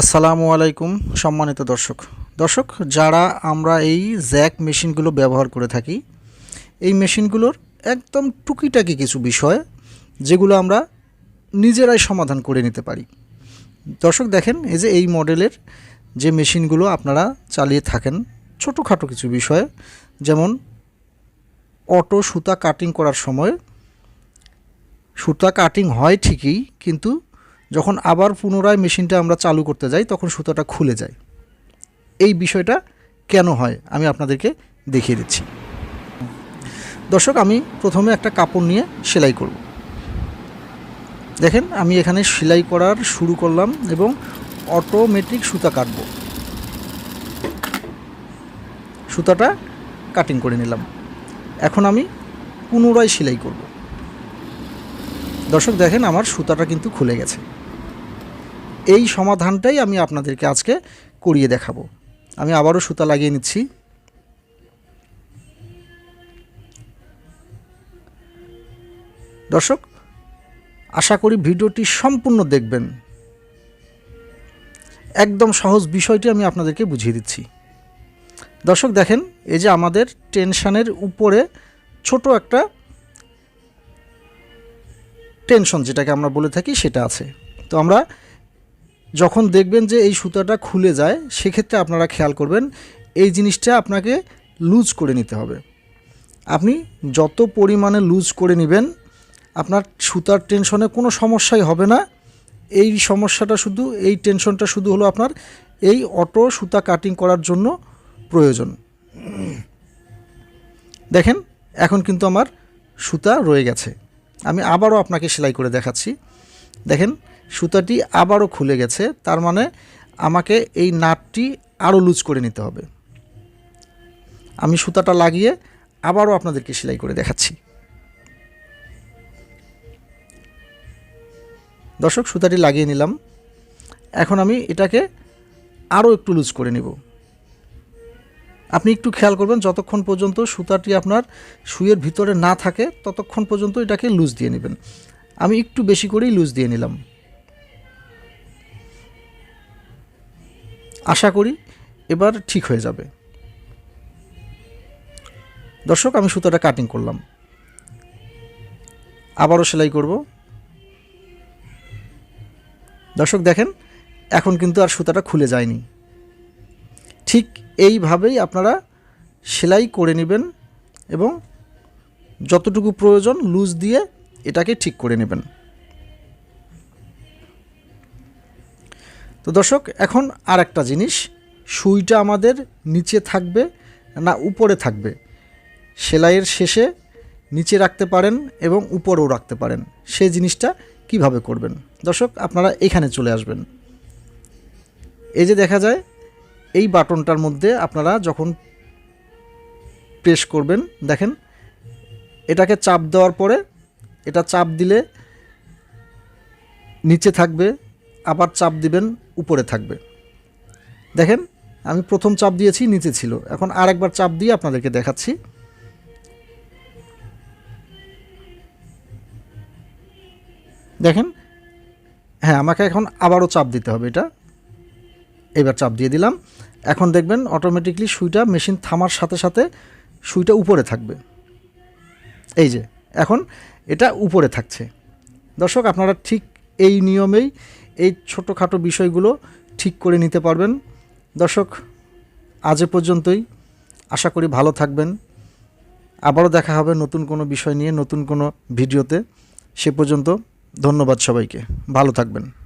আসসালামু আলাইকুম, সম্মানিত দর্শক। দর্শক, যারা আমরা এই জ্যাক মেশিনগুলো ব্যবহার করে থাকি, এই মেশিনগুলোর একদম টুকিটাকি কিছু বিষয়, যেগুলো আমরা নিজেরাই সমাধান করে নিতে পারি। দর্শক, দেখেন, এই যে এই মডেলের যে মেশিনগুলো আপনারা চালিয়ে থাকেন, ছোটোখাটো কিছু বিষয়, যেমন অটো সুতা কাটিং করার সময়, সুতা কাটিং হয় ঠিকই, কিন্তু যখন আবার পুনরায় মেশিনটা আমরা চালু করতে যাই, তখন সুতাটা খুলে যায়। এই বিষয়টা কেন হয় আমি আপনাদেরকে দেখিয়ে দিচ্ছি। দর্শক, আমি প্রথমে একটা কাপড় নিয়ে সেলাই করব। দেখেন, আমি এখানে সেলাই করার শুরু করলাম এবং অটোমেটিক সুতা কাটব। সুতাটা কাটিং করে নিলাম। এখন আমি পুনরায় সেলাই করব। দর্শক, দেখেন আমার সুতাটা কিন্তু খুলে গেছে। এই সমাধানটাই আমি আপনাদেরকে আজকে করিয়ে দেখাবো। আমি আবারও সুতা লাগিয়ে নিচ্ছি। দর্শক, আশা করি ভিডিওটি সম্পূর্ণ দেখবেন। একদম সহজ বিষয়টি আমি আপনাদেরকে বুঝিয়ে দিচ্ছি। দর্শক, দেখেন, এই যে আমাদের টেনশানের উপরে ছোট একটা টেনশন যেটাকে আমরা বলে থাকি, সেটা আছে। তো আমরা যখন দেখবেন যে এই সুতাটা খুলে যায়, সেক্ষেত্রে আপনারা খেয়াল করবেন, এই জিনিসটা আপনাকে লুজ করে নিতে হবে। আপনি যত পরিমাণে লুজ করে নেবেন, আপনার সুতার টেনশনে কোনো সমস্যাই হবে না। এই সমস্যাটা শুধু, এই টেনশনটা শুধু হলো আপনার এই অটো সুতা কাটিং করার জন্য প্রয়োজন। দেখেন, এখন কিন্তু আমার সুতা রয়ে গেছে। আমি আবারও আপনাকে সেলাই করে দেখাচ্ছি। দেখেন সুতাটি আবারও খুলে গেছে, তার মানে আমাকে এই নাটটি আরও লুজ করে নিতে হবে। আমি সুতাটা লাগিয়ে আবারও আপনাদেরকে সেলাই করে দেখাচ্ছি। দর্শক, সুতাটি লাগিয়ে নিলাম। এখন আমি এটাকে আরও একটু লুজ করে নিব। আপনি একটু খেয়াল করবেন, যতক্ষণ পর্যন্ত সুতাটি আপনার সুইয়ের ভিতরে না থাকে, ততক্ষণ পর্যন্ত এটাকে লুজ দিয়ে নেবেন। আমি একটু বেশি করেই লুজ দিয়ে নিলাম। আশা করি এবার ঠিক হয়ে যাবে। দর্শক, আমি সুতাটা কাটিং করলাম। আবারও সেলাই করব। দর্শক, দেখেন, এখন কিন্তু আর সুতাটা খুলে যায়নি। ঠিক এইভাবেই আপনারা সেলাই করে নেবেন এবং যতটুকু প্রয়োজন লুজ দিয়ে এটাকে ঠিক করে নেবেন। তো দর্শক, এখন আর একটা জিনিস, সুইটা আমাদের নিচে থাকবে না উপরে থাকবে? সেলাইয়ের শেষে নিচে রাখতে পারেন এবং উপরেও রাখতে পারেন। সেই জিনিসটা কীভাবে করবেন? দর্শক, আপনারা এখানে চলে আসবেন। এই যে দেখা যায়, এই বাটনটার মধ্যে আপনারা যখন প্রেস করবেন, দেখেন, এটাকে চাপ দেওয়ার পরে, এটা চাপ দিলে নিচে থাকবে আবার চাপ দিবেন, উপরে থাকবে। দেখেন, আমি প্রথম চাপ দিয়েছি, নিচে ছিল। এখন আরেকবার চাপ দিয়ে আপনাদেরকে দেখাচ্ছি। দেখেন হ্যাঁ আমাকে এখন আবারও চাপ দিতে হবে এটা। এবার চাপ দিয়ে দিলাম। এখন দেখবেন অটোমেটিকলি সুইটা মেশিন থামার সাথে সাথে সুইটা উপরে থাকবে। এই যে, এখন এটা উপরে থাকছে। দর্শক, আপনারা ঠিক এই নিয়মেই এই ছোটোখাটো বিষয়গুলো ঠিক করে নিতে পারবেন। দর্শক, আজ পর্যন্তই। আশা করি ভালো থাকবেন। আবারও দেখা হবে নতুন কোনো বিষয় নিয়ে, নতুন কোনো ভিডিওতে। সে পর্যন্ত ধন্যবাদ সবাইকে। ভালো থাকবেন।